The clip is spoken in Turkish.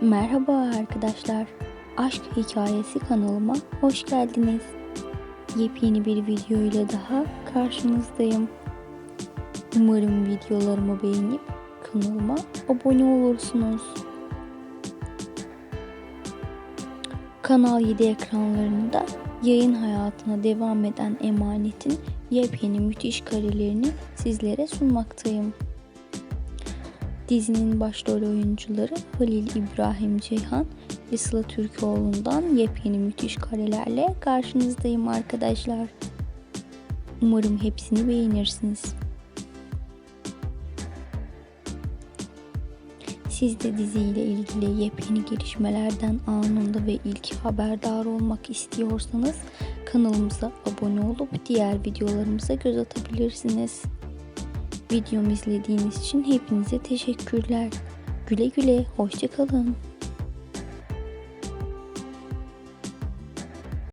Merhaba arkadaşlar. Aşk Hikayesi kanalıma hoş geldiniz. Yepyeni bir video ile daha karşınızdayım. Umarım videolarımı beğenip kanalıma abone olursunuz. Kanal 7 ekranlarında yayın hayatına devam eden Emanet'in yepyeni müthiş karelerini sizlere sunmaktayım. Dizinin başrol oyuncuları Halil İbrahim Ceyhan ve Sıla Türkoğlu'ndan yepyeni müthiş karelerle karşınızdayım arkadaşlar. Umarım hepsini beğenirsiniz. Siz de diziyle ilgili yepyeni gelişmelerden anında ve ilk haberdar olmak istiyorsanız kanalımıza abone olup diğer videolarımıza göz atabilirsiniz. Videomu izlediğiniz için hepinize teşekkürler. Güle güle, hoşçakalın.